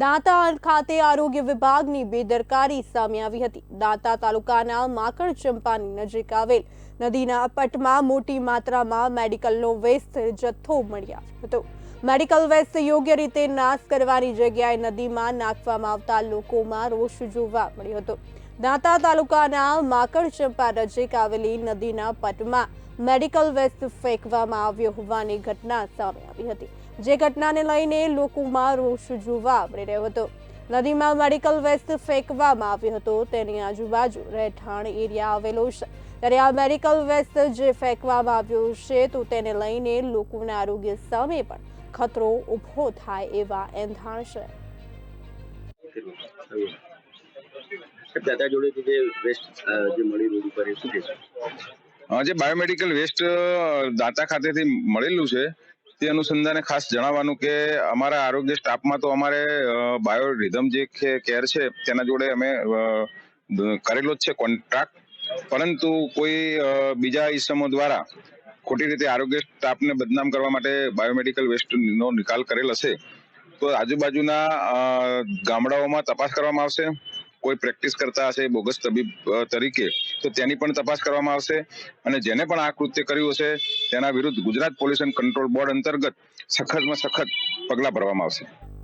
દાંતા ખાતે આરોગ્ય વિભાગની બેદરકારી સામે આવી હતી. દાંતા તાલુકાના માકડ ચંપાની નજીક આવેલ નદીના પટમાં મોટી માત્રામાં મેડિકલનો વેસ્ટ જથ્થો મળી હતો. મેડિકલ વેસ્ટ યોગ્ય રીતે નાશ કરવાની જગ્યાએ નદીમાં નાખવામાં આવતા લોકોમાં રોષ જોવા મળ્યો હતો. દાંતા તાલુકાના માકડચંપા નજીક આવેલી નદીના પટમાં મેડિકલ વેસ્ટ ફેંકવામાં આવ્યો હોવાની ઘટના સામે આવી હતી. જે ઘટનાને લઈને લોકોમાં રોષ જોવા મળી રહ્યો હતો. નદીમાં મેડિકલ વેસ્ટ ફેંકવામાં આવ્યો હતો. તેની આજુબાજુ રહેઠાણ એરિયા આવેલો છે. ત્યારે આ મેડિકલ વેસ્ટ જે ફેંકવામાં આવ્યો છે તો તેને લઈને લોકોના આરોગ્ય સામે પણ ખતરો ઊભો થાય એવા એંધાણ છે. દાદા જોડે જે વેસ્ટ જે મળી રોડ ઉપર એ શું કહેશો અ, જે બાયોમેડિકલ વેસ્ટ દાંતા ખાતેથી મળેલું છે તે અનુસંધાને ખાસ જણાવવાનું કે અમારા આરોગ્ય સ્ટાફમાં તો અમારે બાયો રિધમ જે કેર છે, તેના જોડે અમે કરેલો જ છે કોન્ટ્રાક્ટ. પરંતુ કોઈ બીજા ઈસમો દ્વારા ખોટી રીતે આરોગ્ય સ્ટાફને બદનામ કરવા માટે બાયોમેડિકલ વેસ્ટનો નિકાલ કરેલ હશે, તો આજુબાજુના ગામડાઓમાં તપાસ કરવામાં આવશે. કોઈ પ્રેક્ટિસ કરતા હશે બોગસ તબીબ તરીકે, તો તેની પણ તપાસ કરવામાં આવશે. અને જેને પણ આ કૃત્ય કર્યું હશે, તેના વિરુદ્ધ ગુજરાત પોલ્યુશન કંટ્રોલ બોર્ડ અંતર્ગત સખતમાં સખત પગલાં ભરવામાં આવશે.